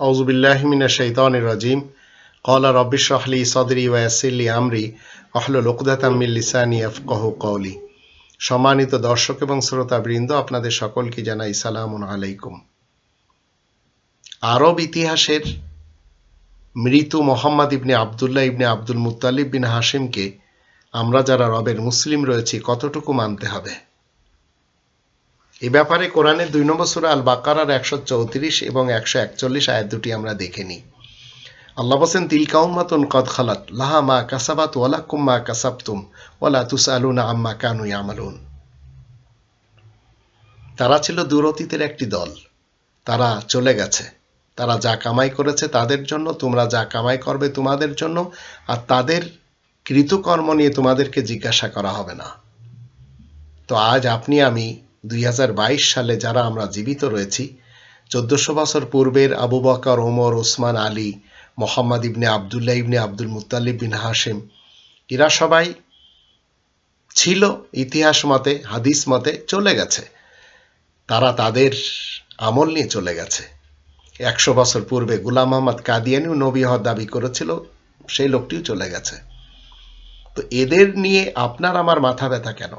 আউজুবিল্লাহমিনা শৈতানির আমরি। সম্মানিত দর্শক এবং শ্রোতাবৃন্দ, আপনাদের সকলকে জানাই সালামুন আলাইকুম। আরব ইতিহাসের মৃত মোহাম্মদ ইবনে আবদুল্লাহ ইবনে আব্দুল মুতালিব বিন হাসিমকে আমরা যারা রবের মুসলিম রয়েছি, কতটুকু মানতে হবে? এ ব্যাপারে কোরআনের দুই নম্বর সুরা আল বাকারার একশো চৌত্রিশ এবং একশো একচল্লিশ আয়াত দুটি আমরা দেখে নিই। আল্লাহ বসেন তিলকা উম্মাতুন কদ খালাত, লাহা মা কাসাবাত ওয়ালাকুম মা কাসাবতুম ওয়ালা তুসআলুনা আম্মা কানু ইয়ামালুন। তারা ছিল দূর অতীতের একটি দল। তারা চলে গেছে। তারা যা কামাই করেছে তাদের জন্য, তোমরা যা কামাই করবে তোমাদের জন্য, আর তাদের কৃতকর্ম নিয়ে তোমাদেরকে জিজ্ঞাসা করা হবে না। তো আজ আপনি, আমি দুই হাজার বাইশ সালে যারা আমরা জীবিত রয়েছি, চোদ্দশো বছর পূর্বের আবু বকর, ওমর, ওসমান, আলী, মোহাম্মদ ইবনে আবদুল্লাহ ইবনে আব্দুল মুতালিব বিন হাসিম এরা সবাই ছিল ইতিহাস মতে, হাদিস মতে চলে গেছে। তারা তাদের আমল নিয়ে চলে গেছে। একশো বছর পূর্বে গুলাম মোহাম্মদ কাদিয়ানিও নবী হওয়ার দাবি করেছিল, সেই লোকটিও চলে গেছে। তো এদের নিয়ে আপনার আমার মাথা ব্যথা কেন?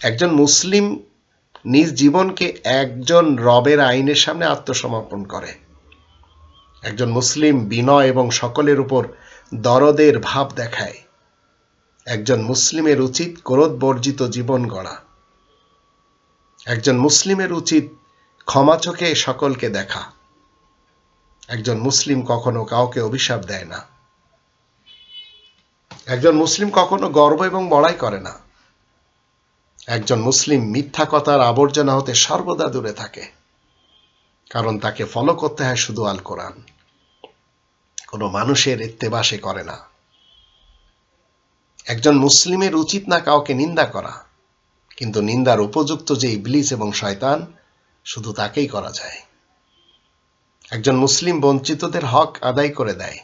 একজন মুসলিম নিজ জীবনকে একজন রবের আইনের সামনে আত্মসমর্পণ করে। একজন মুসলিম বিনয় এবং সকলের উপর দরদের ভাব দেখায়। একজন মুসলিমের উচিত ক্রোধ বর্জিত জীবন গড়া। একজন মুসলিমের উচিত ক্ষমা চোখে সকলকে দেখা। একজন মুসলিম কখনো কাউকে অভিশাপ দেয় না। একজন মুসলিম কখনো গর্ব এবং বড়াই করে না। একজন মুসলিম মিথ্যা কথার আবর্জনা হতে সর্বদা দূরে থাকে। কারণ তাকে ফলো করতে হয় শুধু আল কোরআন। কোনো মানুষের ইত্তেবাসে করে না। একজন মুসলিমের উচিত না কাউকে নিন্দা করা, কিন্তু নিন্দার উপযুক্ত যে ইবলিস এবং শয়তান, শুধু তাকেই করা যায়। একজন মুসলিম বঞ্চিতদের হক আদায় করে দেয়।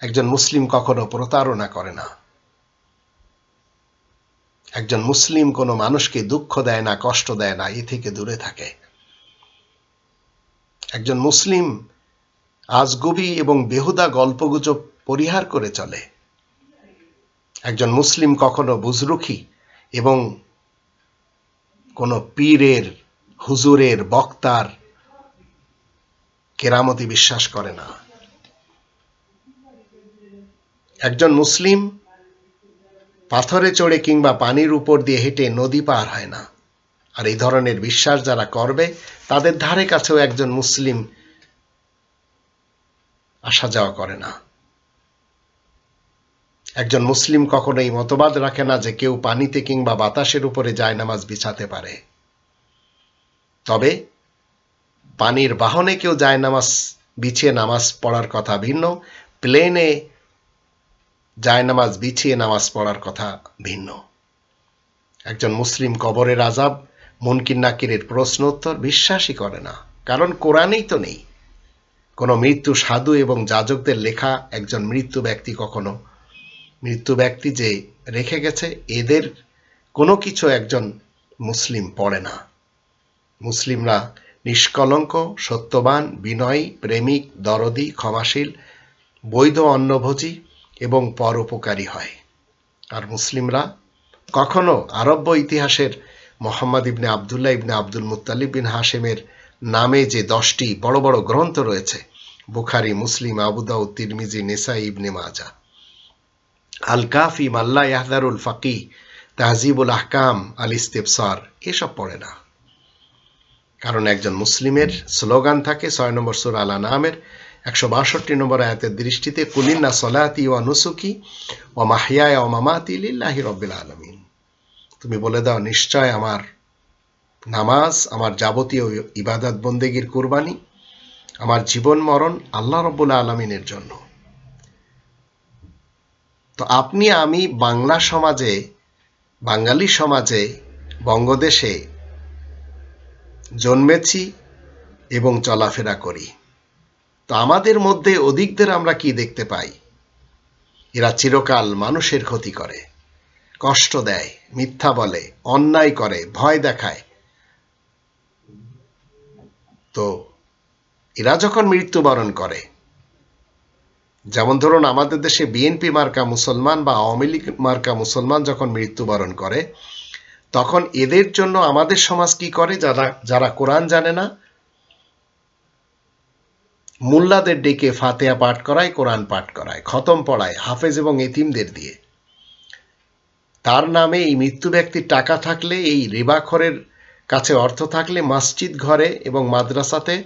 একজন মুসলিম কখনো প্রতারণা করে না। একজন মুসলিম কোনো মানুষকে দুঃখ দেয় না, কষ্ট দেয় না, এ থেকে দূরে থাকে। একজন মুসলিম আজগুবি এবং বেহুদা গল্পগুজব পরিহার করে চলে। একজন মুসলিম কখনো বুজরুখি এবং কোনো পীরের, হুজুরের, বক্তার কেরামতি বিশ্বাস করে না। একজন মুসলিম পাথরে চড়ে কিংবা পানির উপর দিয়ে হেঁটে নদী পার হয় না। আর এই ধরনের বিশ্বাস যারা করবে, তাদের ধারে কাছেও একজন মুসলিম আসা যাওয়া করে না। একজন মুসলিম কখনোই মতবাদ রাখে না যে কেউ পানিতে কিংবা বাতাসের উপরে যায় নামাজ বিছাতে পারে। তবে পানির বাহনে কেউ যায় নামাজ বিছিয়ে নামাজ পড়ার কথা ভিন্ন, প্লেনে যায় নামাজ, বিছিয়ে নামাজ পড়ার কথা ভিন্ন। একজন মুসলিম কবরের আজাব মুনকির নাকিরের প্রশ্ন উত্তর বিশ্বাসই করে না, কারণ কোরআনেই তো নেই। কোনো মৃত্যু সাধু এবং যাজকদের লেখা একজন মৃত্যু ব্যক্তি কখনো, মৃত্যু ব্যক্তি যে রেখে গেছে, এদের কোনো কিছু একজন মুসলিম পড়ে না। মুসলিমরা নিষ্কলঙ্ক, সত্যবান, বিনয়ী, প্রেমিক, দরদি, ক্ষমাশীল, বৈধ অন্নভোজী এবং পরোপকারী হয়। আর মুসলিমরা কখনো আরব্য ইতিহাসের মোহাম্মদ ইবনে আবদুল্লাহ ইবনে আব্দুল মুতালিব বিন হাশেমের নামে যে দশটি বড় বড় গ্রন্থ রয়েছে, বুখারি, মুসলিম আবুদাউ তিরমিজি নেসা ইবনে মাজা আল কাফি মাল্লা ইয়াহদারুল ফাকি তাহজিবুল আহকাম আল ইস্তেফসার এসব পড়ে না। কারণ একজন মুসলিমের স্লোগান থাকে, ছয় নম্বর সুর আলা নামের একশো বাষট্টি নম্বর আয়াতের দৃষ্টিতে, কুলিন্না সলাতি ও নুসুকি ও মাহিয়ায় ও মামাতি লিল্লাহি রব্বিল আলমিন। তুমি বলে দাও, নিশ্চয় আমার নামাজ, আমার যাবতীয় ইবাদত বন্দেগীর কুরবানি, আমার জীবন মরণ আল্লাহ রব্বুল আলমিনের জন্য। তো আপনি, আমি বাংলা সমাজে, বাঙালি সমাজে, বঙ্গদেশে জন্মেছি এবং চলাফেরা করি। তো আমাদের মধ্যে অধিকদের আমরা কি দেখতে পাই? এরা চিরকাল মানুষের ক্ষতি করে, কষ্ট দেয়, মিথ্যা বলে, অন্যায় করে, ভয় দেখায়। তো এরা যখন মৃত্যুবরণ করে, যেমন ধরুন আমাদের দেশে বিএনপি মার্কা মুসলমান বা আওয়ামী লীগ মার্কা মুসলমান যখন মৃত্যুবরণ করে, তখন এদের জন্য আমাদের সমাজ কি করে? যারা যারা কোরআন জানে না মুল্লাদের ডেকে ফাতেয়া পাঠ করায়, কোরআন পাঠ করায়, খতম পড়ায় হাফেজ এবং এতিমদের দিয়ে। তার নামে এই মৃত্যু ব্যক্তির টাকা থাকলে, এই রিবাখরের কাছে অর্থ থাকলে মসজিদ ঘরে এবং মাদ্রাসাতে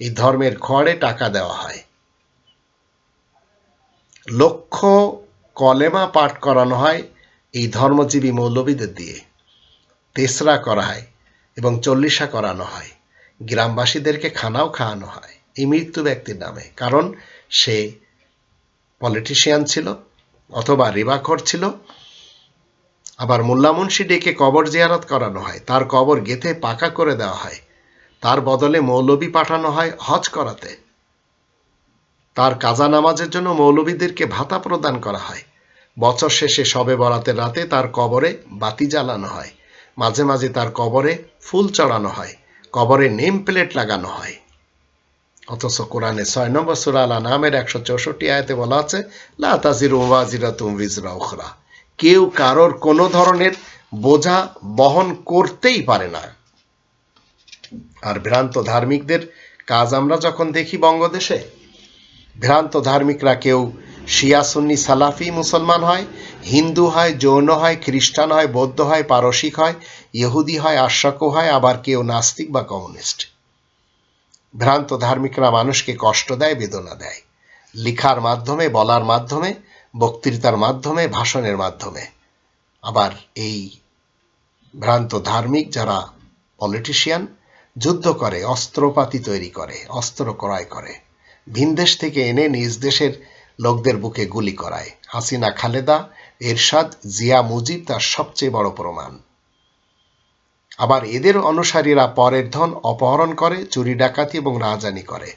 এই ধর্মের খড়ে টাকা দেওয়া হয়। লক্ষ কলেমা পাঠ করানো হয় এই ধর্মজীবী মৌলবীদের দিয়ে। তেসরা করা হয় এবং চল্লিশা করানো হয়। গ্রামবাসীদেরকে খানাও খাওয়ানো হয়। এই মৃত্যু ব্যক্তির নামে। কারণ সে পলিটিশিয়ান ছিল, অথবা রিবাখর ছিল। আবার মোল্লা মুন্সি ডেকে কবর জিয়ারত করানো হয়। তার কবর গেথে পাকা করে দেওয়া হয়। তার বদলে মৌলবী পাঠানো হয় হজ করাতে। তার কাজা নামাজের জন্য মৌলবীদেরকে ভাতা প্রদান করা হয়। বছর শেষে সবে বরাতের রাতে তার কবরে বাতি জ্বালানো হয়। মাঝে মাঝে তার কবরে ফুল চড়ানো হয়। কবরে নেম প্লেট লাগানো হয়। অথচ কোরআনে ছয় নম্বর সুরা আলা নামের একশো চৌষট্টি আয়তে বলা আছে লাতাজির ওয়াজিরা তুম বিজরা উখরা। কেউ কারোর কোনো ধরনের বোঝা বহন করতেই পারে না। আর ভ্রান্ত ধার্মিকদের কাজ আমরা যখন দেখি বঙ্গদেশে, ভ্রান্ত ধার্মিকরা কেউ শিয়া, সুন্নি, সালাফি মুসলমান হয়, হিন্দু হয়, জৈন হয়, খ্রিস্টান হয়, বৌদ্ধ হয়, পারসিক হয়, ইহুদি হয় আশাকও হয়, আবার কেউ নাস্তিক বা কমিউনিস্ট। ভ্রান্ত ধার্মিকরা মানুষকে কষ্ট দেয়, বেদনা দেয়। লিখার মাধ্যমে, বলার মাধ্যমে, বক্তৃতার মাধ্যমে, ভাষণের মাধ্যমে। আবার এই ভ্রান্ত ধার্মিক যারা পলিটিশিয়ান যুদ্ধ করে, অস্ত্রপাতি তৈরি করে, অস্ত্র ক্রয় করে ভিনদেশ থেকে এনে নিজ দেশের লোকদের বুকে গুলি করায়। হাসিনা খালেদা, এরশাদ, জিয়া মুজিব তার সবচেয়ে বড় প্রমাণ। আবার এদের অনুসারীরা পরের ধন অপহরণ করে, চুরি ডাকাতি এবং রাজানি করে।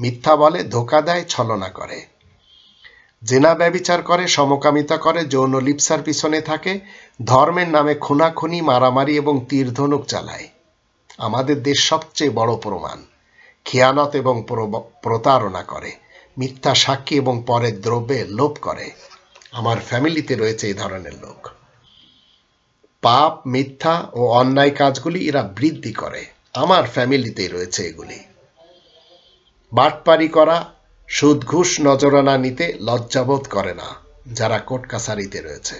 মিথ্যা বলে, ধোকা দেয়, ছলনা করে। জেনা ব্যবিচার করে, সমকামিতা করে, যৌন লিপসার পিছনে থাকে, ধর্মের নামে খুনাখুনি, মারামারি এবং তীরধনুক চালায়। আমাদের দেশ সবচেয়ে বড় প্রমাণ। খেয়ানত এবং প্রতারণা করে। মিথ্যা সাক্ষী এবং পরের দ্রব্যে লোভ করে। আমার ফ্যামিলিতে রয়েছে এই ধরনের লোক। পাপ, মিথ্যা ও অন্যায় কাজগুলি এরা বৃদ্ধি করে। আমার ফ্যামিলিতেই রয়েছে এগুলি। বাটপারি করা সুদ ঘুষ নজরানা নিতে লজ্জাবোধ করে না, যারা কোর্ট কাছারিতে রয়েছে।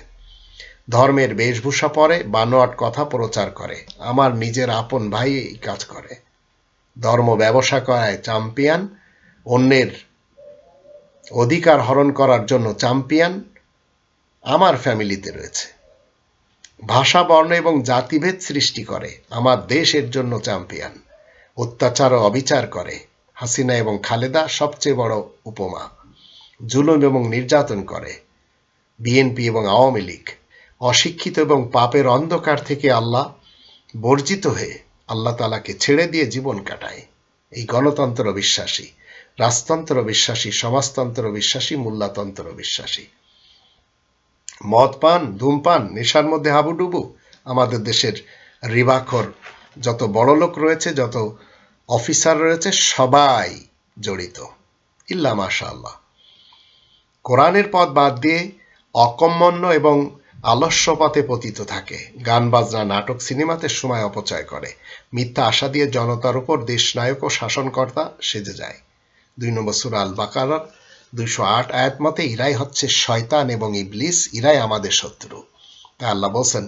ধর্মের বেশভূষা পরে বানোয়াট কথা প্রচার করে, আমার নিজের আপন ভাই এই কাজ করে। ধর্ম ব্যবসা করায় চ্যাম্পিয়ন অন্যের অধিকার হরণ করার জন্য চ্যাম্পিয়ন আমার ফ্যামিলিতে রয়েছে। ভাষা, বর্ণ এবং জাতিভেদ সৃষ্টি করে। আমার দেশের জন্য চ্যাম্পিয়ন। অত্যাচার ও অবিচার করে। হাসিনা এবং খালেদা সবচেয়ে বড় উপমা। জুলুম এবং নির্যাতন করে। বিএনপি এবং আওয়ামী লীগ, অশিক্ষিত এবং পাপের অন্ধকার থেকে আল্লাহ বর্জিত হয়ে আল্লাহ তালাকে ছেড়ে দিয়ে জীবন কাটায়। এই গণতন্ত্র বিশ্বাসী, রাজতন্ত্র বিশ্বাসী, সমাজতন্ত্র বিশ্বাসী, মূল্যতন্ত্র বিশ্বাসী। মদ পান ধূমপান নেশার মধ্যে হাবুডুবু, আমাদের দেশের রিবাখর যত বড় লোক রয়েছে, যত অফিসার রয়েছে, সবাই জড়িত। ইল্লা মাশা আল্লাহ কোরআনের পথ বাদ দিয়ে অকম্মন্য এবং আলস্য পথে পতিত থাকে। গান, বাজনা, নাটক, সিনেমাতে সময় অপচয় করে। মিথ্যা আশা দিয়ে জনতার উপর দেশনায়ক ও শাসনকর্তা সেজে যায়। দুই নম্বর সুরা আল বাকারার দুইশো আট আয়াত মতে, ইরাই হচ্ছে শয়তান এবং ইবলিস, ইরাই আমাদের শত্রু। তা আল্লাহ বলছেন,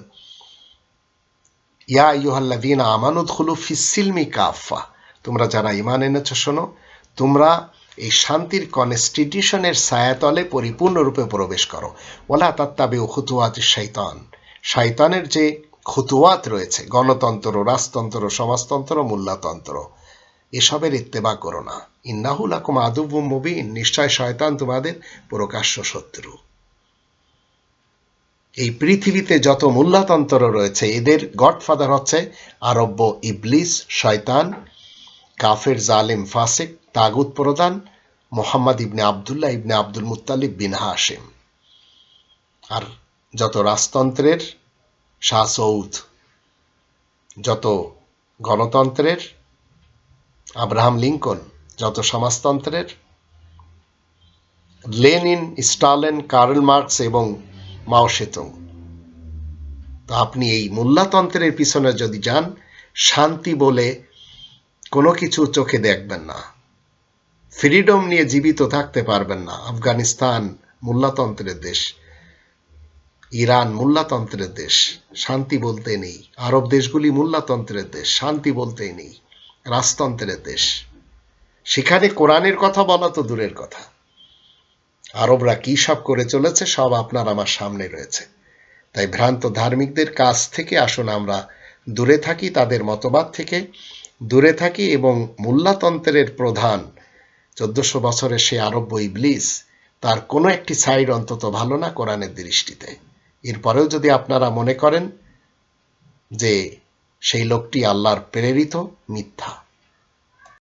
ইয়া ইউহাল্লাদিন আমানুদ খুলু ফিসিলমি কাফা তোমরা যারা ইমান এনেছ, শোনো, তোমরা এই শান্তির কনস্টিটিউশনের ছায়াতলে পরিপূর্ণরূপে প্রবেশ করো। ওলা তাত্তাবে ও খুতুয়াত শৈতান শয়তানের যে খুতুয়াত রয়েছে, গণতন্ত্র, রাজতন্ত্র, সমাজতন্ত্র, মূল্যতন্ত্র, এসবের ইত্তেবা করো না। ইন্নাহুল আকুম আদুবু মুবিন, নিশ্চয় শয়তান তোমাদের প্রকাশ্য শত্রু। এই পৃথিবীতে যত মূল্যতন্ত্র রয়েছে, এদের গডফাদার হচ্ছে আরব্য ইবলিস, শয়তান, কাফের, জালেম, ফাসেক, তাগুত প্রদান মোহাম্মদ ইবনে আবদুল্লাহ ইবনে আব্দুল মুতালিব বিন হাসিম আর যত রাজতন্ত্রের শাহ সৌদ, যত গণতন্ত্রের আব্রাহাম লিঙ্কন যত সমাজতন্ত্রের, লেনিন, স্টালিন, কার্ল মার্কস এবং মাও সেতুং। তো আপনি এই মূল্যতন্ত্রের পিছনে যদি যান, শান্তি বলে কোনো কিছু চোখে দেখবেন না। ফ্রিডম নিয়ে জীবিত থাকতে পারবেন না। আফগানিস্তান মূল্যতন্ত্রের দেশ, ইরান মূল্যতন্ত্রের দেশ, শান্তি বলতে নেই। আরব দেশগুলি মূল্যতন্ত্রের দেশ, শান্তি বলতেই নেই। রাজতন্ত্রের দেশ। সেখানে কোরআনের কথা বলা তো দূরের কথা। আরবরা কি সব করে চলেছে সব আপনার আমার সামনে রয়েছে। তাই ভ্রান্ত ধার্মিকদের কাছ থেকে আসুন আমরা দূরে থাকি, তাদের মতবাদ থেকে দূরে থাকি এবং মূল্যতন্ত্রের প্রধান। চোদ্দশো বছরের সে আরব্য ইবলিস, তার কোনো একটি সাইড অন্তত ভালো না কোরআনের দৃষ্টিতে। এরপরেও যদি আপনারা মনে করেন যে সেই লোকটি আল্লাহর প্রেরিত মিথ্যা।